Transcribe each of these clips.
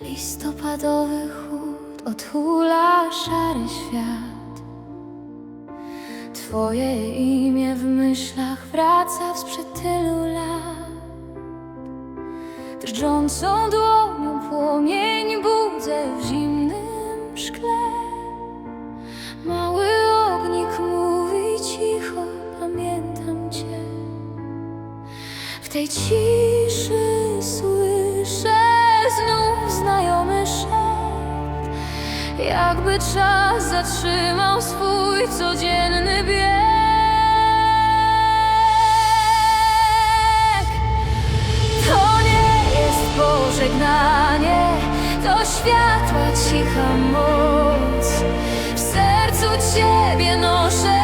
Listopadowy chłód odhula szary świat. Twoje imię w myślach wraca wsprzed tylu lat. Drżącą dłonią płomień budzę w zimnym szkle. Mały ognik mówi cicho, pamiętam Cię. W tej ciszy słyszę znów znajomy szept Jakby czas zatrzymał swój codzienny bieg To nie jest pożegnanie, to światła cicha moc. W sercu Ciebie noszę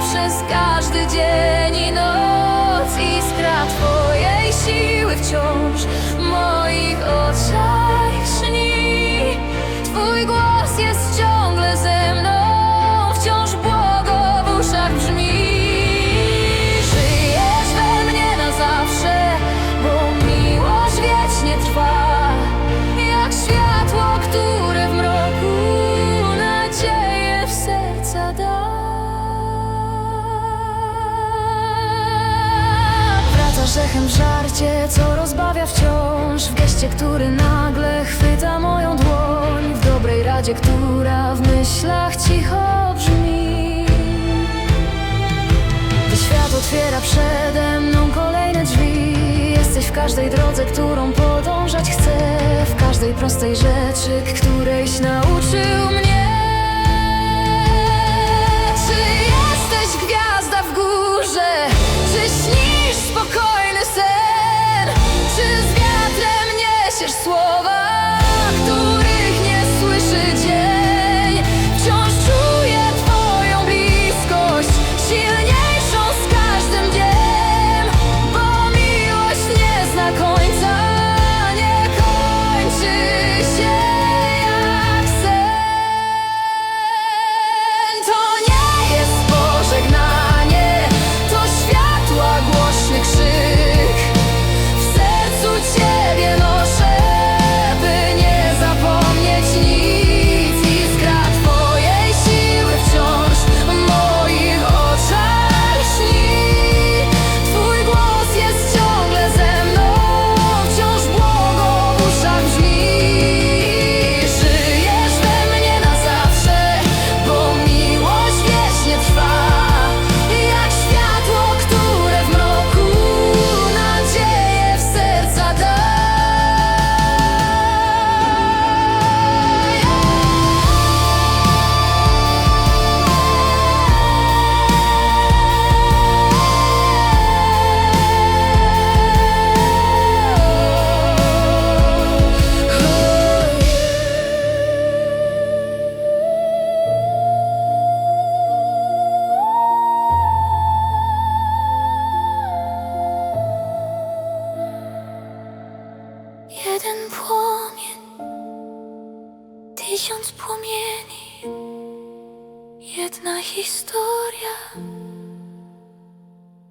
przez każdy dzień i noc. Iskra Twojej siły wciąż moich oczach śni. Twój głos jest ciągle ze mną, wciąż błogo w uszach brzmi. Żyjesz we mnie na zawsze, bo miłość wiecznie trwa. Jak światło, które w mroku nadzieję w serca da. Wracasz echem w żarcie, co rozbawia wciąż W geście, który nagle chwyta moją dłoń. W dobrej radzie, która w myślach cicho brzmi. Gdy świat otwiera przede mną kolejne drzwi Jesteś w każdej drodze, którą podążać chcę. W każdej prostej rzeczy, którejś nauczył tysiąc płomieni, jedna historia,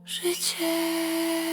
życie.